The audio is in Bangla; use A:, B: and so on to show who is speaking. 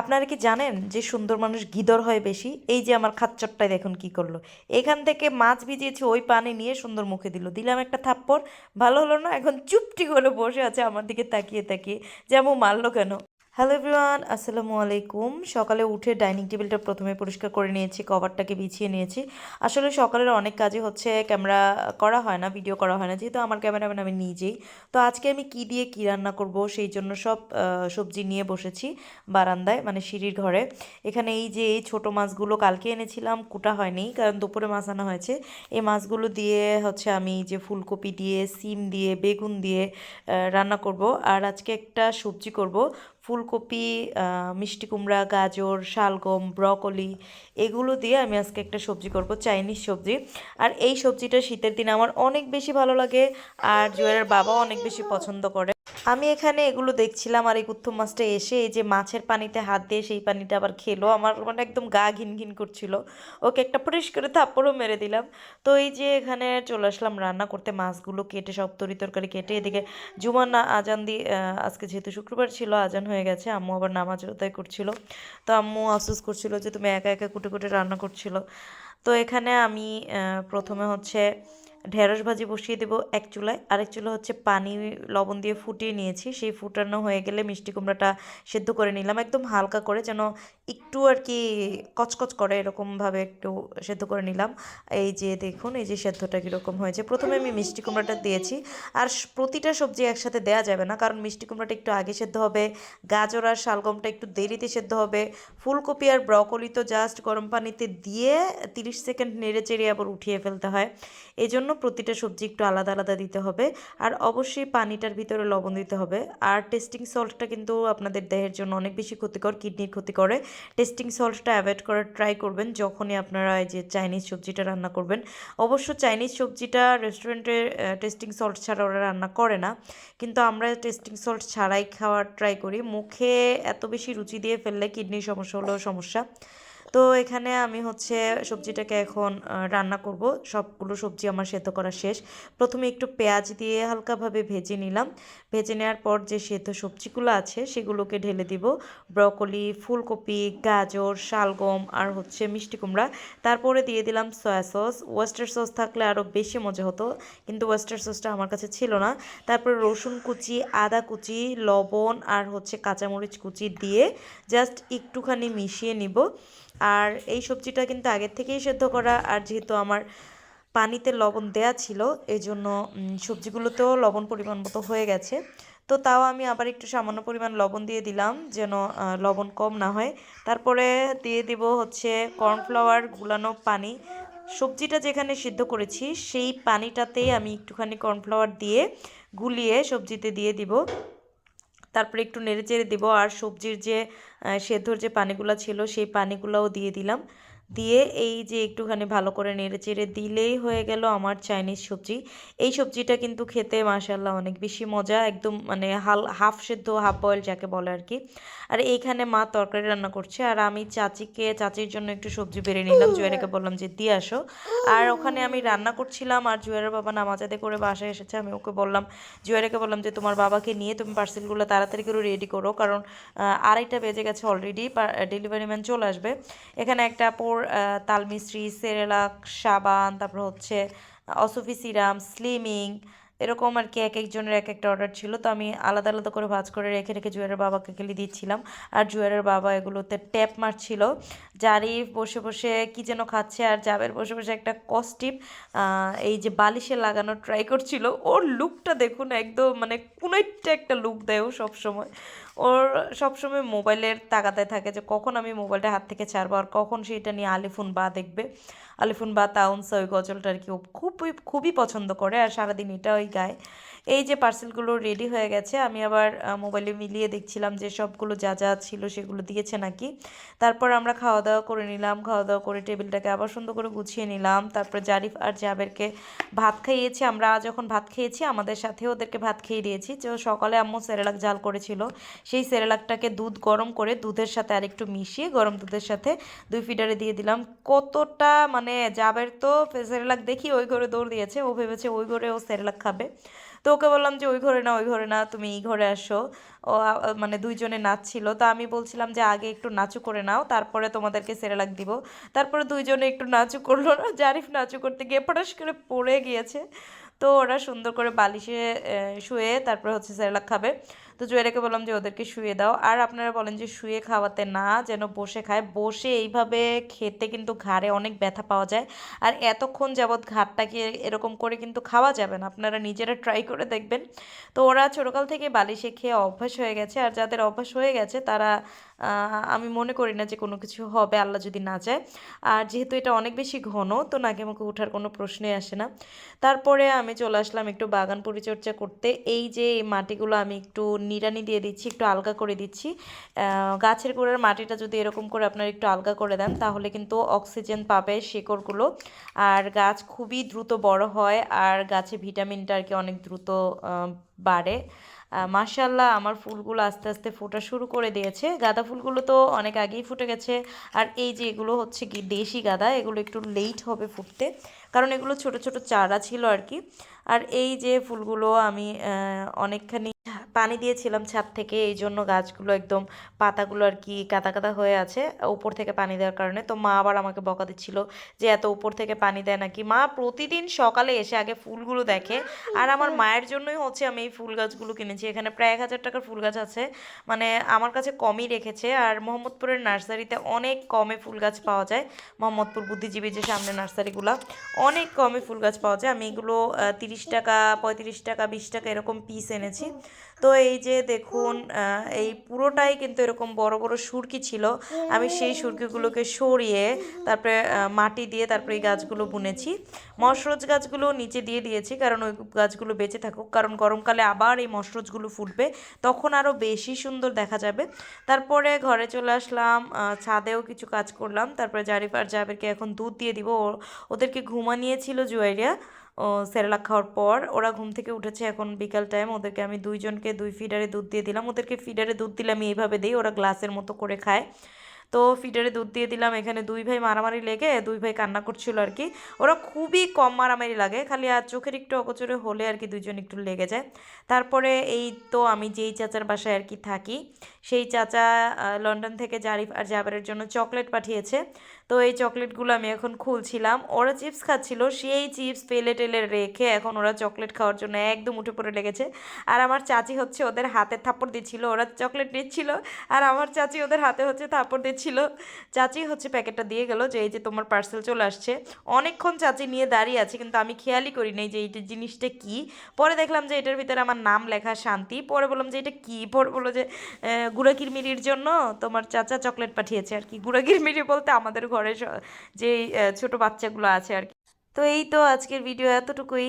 A: আপনারা কি জানেন যে সুন্দর মানুষ গিদর হয় বেশি? এই যে আমার খাচ্চরটাই দেখুন কি করল। এখান থেকে মাছ ভিজিয়েছি, ওই পানি নিয়ে সুন্দর মুখে দিল। দিলাম একটা থাপ্পড়, ভালো হলো না? এখন চুপটি করে বসে আছে আমার দিকে তাকিয়ে তাকিয়ে। যেমন মারলো কেন? হ্যালো এভরিওয়ান, আসসালামু আলাইকুম। সকালে উঠে ডাইনিং টেবিলটা প্রথমে পরিষ্কার করে নিয়েছি, কভারটাকে বিছিয়ে নিয়েছি। আসলে সকালের অনেক কাজই হচ্ছে ক্যামেরা করা হয় না, ভিডিও করা হয় না। যেহেতু আমার ক্যামেরাম্যান আমি নিজেই, তো আজকে আমি কি দিয়ে কি রান্না করব সেই জন্য সব সবজি নিয়ে বসেছি বারান্দায় মানে সিঁড়ির ঘরে। এখানে এই যে এই ছোটো মাছগুলো কালকে এনেছিলাম, কুটা হয়নি, কারণ দুপুরে মাছ আনা হয়েছে। এই মাছগুলো দিয়ে হচ্ছে আমি যে ফুলকপি দিয়ে, সিম দিয়ে, বেগুন দিয়ে রান্না করব। আর আজকে একটা সবজি করব ফুলকপি মিষ্টি কুমড়া, গাজর, শালগম, ব্রকলি, এগুলো দিয়ে আমি আজকে একটা সবজি করব, চাইনিজ সবজি। আর এই সবজিটা শীতের দিনে আমার অনেক বেশি ভালো লাগে, আর জুয়েলের বাবাও অনেক বেশি পছন্দ করে। আমি এখানে এগুলো দেখছিলাম আর এই কুত্থম মাছটা এসে এই যে মাছের পানিতে হাত দিয়ে সেই পানিটা আবার খেলো। আমার মানে একদম গা ঘিন ঘিন করছিল। ওকে একটা পরিষ করে থাপ্পড়ও মেরে দিলাম। তো এই যে এখানে চলে আসলাম রান্না করতে। মাছগুলো কেটে সব তরি তরকারি কেটে এদিকে জুমার না আজান দিয়ে আজকে যেহেতু শুক্রবার ছিল, আজান হয়ে গেছে। আম্মু আবার নামাজ আদায় করছিল। তো আম্মু আফসোস করছিল যে তুমি একা একা কুটে কুটে রান্না করছিল। তো এখানে আমি প্রথমে হচ্ছে ঢেঁড়স ভাজি বসিয়ে দেবো এক চুলায়। আরেক চুলা হচ্ছে পানি, লবণ দিয়ে ফুটিয়ে নিয়েছি। সেই ফুটানো হয়ে গেলে মিষ্টি কুমড়াটা সেদ্ধ করে নিলাম একদম হালকা করে যেন একটু আর কি কচকচ করে এরকমভাবে একটু সেদ্ধ করে নিলাম। এই যে দেখুন, এই যে সেদ্ধটা কীরকম হয়েছে। প্রথমে আমি মিষ্টি কুমড়াটা দিয়েছি। আর প্রতিটা সবজি একসাথে দেওয়া যাবে না। কারণ মিষ্টি কুমড়াটা একটু আগে সেদ্ধ হবে, গাজর আর শালগমটা একটু দেরিতে সেদ্ধ হবে। ফুলকপি আর ব্রকলি তো জাস্ট গরম পানিতে দিয়ে তিরিশ সেকেন্ড নেড়ে চেড়ে আবার উঠিয়ে ফেলতে হয়। এই জন্য প্রতিটা সবজি একটু আলাদা আলাদা দিতে হবে। আর অবশ্যই পানিটার ভিতরে লবণ দিতে হবে। আর টেস্টিং সল্টটা কিন্তু আপনাদের দেহের জন্য অনেক বেশি ক্ষতিকর, কিডনির ক্ষতি করে। টেস্টিং সল্টটা অ্যাভয়েড করার ট্রাই করবেন যখনই আপনারা এই যে চাইনিজ সবজিটা রান্না করবেন। অবশ্য চাইনিজ সবজিটা রেস্টুরেন্টে টেস্টিং সল্ট ছাড়া ওরা রান্না করে না। কিন্তু আমরা টেস্টিং সল্ট ছাড়াই খাওয়ার ট্রাই করি। মুখে এত বেশি রুচি দিয়ে ফেললে কিডনির সমস্যা হলেও সমস্যা। তো এখানে আমি হচ্ছে সবজিটাকে এখন রান্না করব। সবগুলো সবজি আমার সেদ্ধ করা শেষ। প্রথমে একটু পেঁয়াজ দিয়ে হালকাভাবে ভেজে নিলাম। ভেজে নেওয়ার পর যে সেদ্ধ সবজিগুলো আছে সেগুলোকে ঢেলে দিব। ব্রকলি, ফুলকপি, গাজর, শালগম আর হচ্ছে মিষ্টি কুমড়া। তারপরে দিয়ে দিলাম সয়া সস। ওয়েস্টার সস থাকলে আরও বেশি মজা হতো, কিন্তু ওয়েস্টার সসটা আমার কাছে ছিল না। তারপরে রসুন কুচি, আদা কুচি, লবণ আর হচ্ছে কাঁচামরিচ কুচি দিয়ে জাস্ট একটুখানি মিশিয়ে নিব। আর এই সবজিটা কিন্তু আগের থেকেই সেদ্ধ করা, আর যেহেতু আমার পানিতে লবণ দেয়া ছিল এই জন্য সবজিগুলোতেও লবণ পরিমাণ মতো হয়ে গেছে। তো তাও আমি আবার একটু সামান্য পরিমাণ লবণ দিয়ে দিলাম যেন লবণ কম না হয়। তারপরে দিয়ে দিব হচ্ছে কর্নফ্লাওয়ার গুলানো পানি। সবজিটা যেখানে সিদ্ধ করেছি, সেই পানিটাতেই আমি একটুখানি কর্নফ্লাওয়ার দিয়ে গুলিয়ে সবজিতে দিয়ে দিব। তারপরে একটু নেড়ে চেড়ে দেবো। আর সবজির যে সেদ্ধর যে পানিগুলো ছিল, সেই পানিগুলোও দিয়ে দিলাম। দিয়ে এই যে একটুখানি ভালো করে নেড়ে চেড়ে দিলেই হয়ে গেল আমার চাইনিজ সবজি। এই সবজিটা কিন্তু খেতে মাশাল্লাহ অনেক বেশি মজা, একদম মানে হাল হাফ সেদ্ধ, হাফ বয়েল যাকে বলে আর কি আর এইখানে মা তরকারি রান্না করছে আর আমি চাচিকে, চাচির জন্য একটু সবজি বেড়ে নিলাম জুয়ারাকে বললাম যে দিয়ে আসো। আর ওখানে আমি রান্না করছিলাম আর জুয়ারের বাবা নামাজ আদায় করে বাসায় এসেছে, আমি ওকে বললাম জুয়ারাকে বললাম যে তোমার বাবাকে নিয়ে তুমি পার্সেলগুলো তাড়াতাড়ি করে রেডি করো, কারণ আড়াইটা বেজে গেছে অলরেডি ডেলিভারি ম্যান চলে আসবে। এখানে একটা পোর তাল মিস্ত্রি সেরেলাক, সাবান, তারপর হচ্ছে অসুফি সিরাম, স্লিমিং, এরকম আর কি এক একজনের এক একটা অর্ডার ছিল। তো আমি আলাদা আলাদা করে ভাজ করে রেখে রেখে জুয়ারের বাবাকে গেলে দিচ্ছিলাম। আর জুয়ারের বাবা এগুলোতে ট্যাপ মারছিল। জারিফ বসে বসে কি যেন খাচ্ছে আর জাবের বসে বসে একটা কস্টিপ এই যে বালিশে লাগানো ট্রাই করছিল। ওর লুকটা দেখুন, একদম মানে কোনো একটা লুক দেয় ও সবসময়। ওর সবসময় মোবাইলের তাগাদায় থাকে যে কখন আমি মোবাইলটা হাত থেকে ছাড়বো আর কখন সেটা নিয়ে আলিফুন বা দেখবে। আলিফুন বা তাউনসা ওই গজলটা আর কি ও খুবই খুবই পছন্দ করে আর সারাদিন এটা ওই গায়। এই যে পার্সেলগুলো রেডি হয়ে গেছে, আমি আবার মোবাইলে মিলিয়ে দেখছিলাম যে সবগুলো যা যা ছিল সেগুলো দিয়েছে নাকি। তারপর আমরা খাওয়া দাওয়া করে নিলাম খাওয়া দাওয়া করে টেবিলটাকে আবার সুন্দর করে গুছিয়ে নিলাম। তারপর জারিফ আর জাবেরকে ভাত খাইয়েছি, আমরা যখন ভাত খেয়েছি, আমাদের সাথে ওদেরকে ভাত খেয়ে দিয়েছি। তো সকালে আম্মু সেরেলাক জাল করেছিল সেই সেরেলাকটাকে দুধ গরম করে দুধের সাথে আরেকটু মিশিয়ে গরম দুধের সাথে দুই ফিডারে দিয়ে দিলাম। কতটা মানে জাবের তো সেরেলাক দেখি ওই ঘরে দৌড় দিয়েছে, ও ভেবেছে ওই ঘরে ও সেরেলাক খাবে। তো ওকে বললাম যে, ওই ঘরে না, ওই ঘরে না, তুমি এই ঘরে আসো। ও মানে দুইজনে নাচছিল। তো আমি বলছিলাম যে, আগে একটু নাচু করে নাও, তারপরে তোমাদেরকে সেরেলাক দিব। তারপরে দুইজনে একটু নাচু করল না, জারিফ নাচু করতে গিয়ে পটাশ করে পড়ে গিয়েছে। তো ওরা সুন্দর করে বালিশে শুয়ে তারপরে হচ্ছে সেরেলাক খাবে। তো জুয়েরাকে বললাম যে ওদেরকে শুয়ে দাও। আর আপনারা বলেন যে শুয়ে খাওয়াতে না, যেন বসে খায়। বসে এইভাবে খেতে কিন্তু ঘাড়ে অনেক ব্যথা পাওয়া যায়। আর এতক্ষণ যাবৎ ঘাড়টাকে এরকম করে কিন্তু খাওয়া যাবে না। আপনারা নিজেরা ট্রাই করে দেখবেন। তো ওরা ছোটোকাল থেকে বালিশে খেয়ে অভ্যাস হয়ে গেছে। আর যাদের অভ্যাস হয়ে গেছে, তারা আমি মনে করি না যে কোনো কিছু হবে আল্লাহ যদি না চায়। আর যেহেতু এটা অনেক বেশি ঘন, তো নাকে মুখে ওঠার কোনো প্রশ্নই আসে না। তারপরে আমি চলে আসলাম একটু বাগান পরিচর্যা করতে। এই যে মাটিগুলো আমি একটু নিড়ানি দিয়ে দিচ্ছি, একটু আলগা করে দিচ্ছি। গাছের গোড়ার মাটিটা যদি এরকম করে আপনারা একটু আলগা করে দেন, তাহলে কিন্তু অক্সিজেন পাবে শিকড়গুলো। আর গাছ খুবই দ্রুত বড় হয় আর গাছে ভিটামিনটা আর কি অনেক দ্রুত বাড়ে। মার্শাল্লাহ আমার ফুলগুলো আস্তে আস্তে ফোটা শুরু করে দিয়েছে। গাঁদা ফুলগুলো তো অনেক আগেই ফুটে গেছে। আর এই যে এগুলো হচ্ছে কি দেশি গাঁদা, এগুলো একটু লেট হবে ফুটতে, কারণ এগুলো ছোট ছোট চারা ছিল আর কি। আর এই যে ফুলগুলো আমি অনেকখানি পানি দিয়েছিলাম ছাদ থেকে এই জন্য গাছগুলো একদম পাতাগুলো আর কি কাদা কাদা হয়ে আছে উপর থেকে পানি দেওয়ার কারণে। তো মা আবার আমাকে বকা দিচ্ছিল যে এত উপর থেকে পানি দেয় নাকি? মা প্রতিদিন সকালে এসে আগে ফুলগুলো দেখে আর আমার মায়ের জন্যই হচ্ছে আমি এই ফুল গাছগুলো কিনেছি। এখানে প্রায় এক হাজার টাকার ফুল গাছ আছে মানে আমার কাছে কমই রেখেছে। আর মোহাম্মদপুরের নার্সারিতে অনেক কমে ফুল গাছ পাওয়া যায়। মোহাম্মদপুর বুদ্ধিজীবী যে সামনে নার্সারিগুলো অনেক কমে ফুল গাছ পাওয়া যায়। আমি এগুলো তিরিশ টাকা পঁয়ত্রিশ টাকা বিশ টাকা এরকম পিস এনেছি। তো এই যে দেখুন এই পুরোটাই কিন্তু এরকম বড় বড় সুরকি ছিল। আমি সেই সুরকিগুলোকে সরিয়ে তারপরে মাটি দিয়ে তারপরে এই গাছগুলো বুনেছি। মশরজ গাছগুলো নিচে দিয়ে দিয়েছি, কারণ ওই গাছগুলো বেঁচে থাকুক। কারণ গরমকালে আবার এই মশরজগুলো ফুটবে, তখন আরও বেশি সুন্দর দেখা যাবে। তারপরে ঘরে চলে আসলাম ছাদেও কিছু কাজ করলাম। তারপরে জারিফ আর জাবেরকে এখন দুধ দিয়ে দিব। ওদেরকে ঘুমানিয়েছিল জুয়াইরিয়া। ও সেরেলাক খাওয়ার পর ওরা ঘুম থেকে উঠেছে এখন বিকাল টাইম ওদেরকে আমি দুইজনকে দুই ফিডারে দুধ দিয়ে দিলাম। ওদেরকে ফিডারে দুধ দিলে আমি এইভাবে দিই, ওরা গ্লাসের মতো করে খায়। তো ফিডারে দুধ দিয়ে দিলাম। এখানে দুই ভাই মারামারি লেগে দুই ভাই কান্না করছিল আর কি। ওরা খুবই কম মারামারি লাগে, খালি আর চোখের একটু অগোচরে হলে আর কি দুইজন একটু লেগে যায়। তারপরে এই তো আমি যেই চাচার বাসায় আর কি থাকি, সেই চাচা লন্ডন থেকে জারিফ আর জাবেরের জন্য চকলেট পাঠিয়েছে। তো এই চকলেটগুলো আমি এখন খুলছিলাম। ওরা চিপস খাচ্ছিল সেই চিপস ফেলে টেলে রেখে এখন ওরা চকলেট খাওয়ার জন্য একদম উঠে পড়ে লেগেছে। আর আমার চাচি হচ্ছে ওদের হাতে থাপ্পড় দিচ্ছিল ওরা চকলেট নিচ্ছিল আর আমার চাচি ওদের হাতে হচ্ছে থাপ্পড় দিচ্ছিল। চাচি হচ্ছে প্যাকেটটা দিয়ে গেল যে এই যে তোমার পার্সেল চলে আসছে। অনেকক্ষণ চাচি নিয়ে দাঁড়িয়ে আছে কিন্তু আমি খেয়ালই করি নাই যে এইটা জিনিসটা কি। পরে দেখলাম যে এটার ভিতরে আমার নাম লেখা শান্তি পরে বললাম যে এটা কি? পরে বলল যে আহ, গুঁড়া কিরমিরির জন্য তোমার চাচা চকলেট পাঠিয়েছে আর কি। গুঁড়া কিরমিরি বলতে আমাদের ঘরে স- যে ছোট বাচ্চাগুলো আছে আর কি। তো এই তো আজকের ভিডিও এতটুকুই।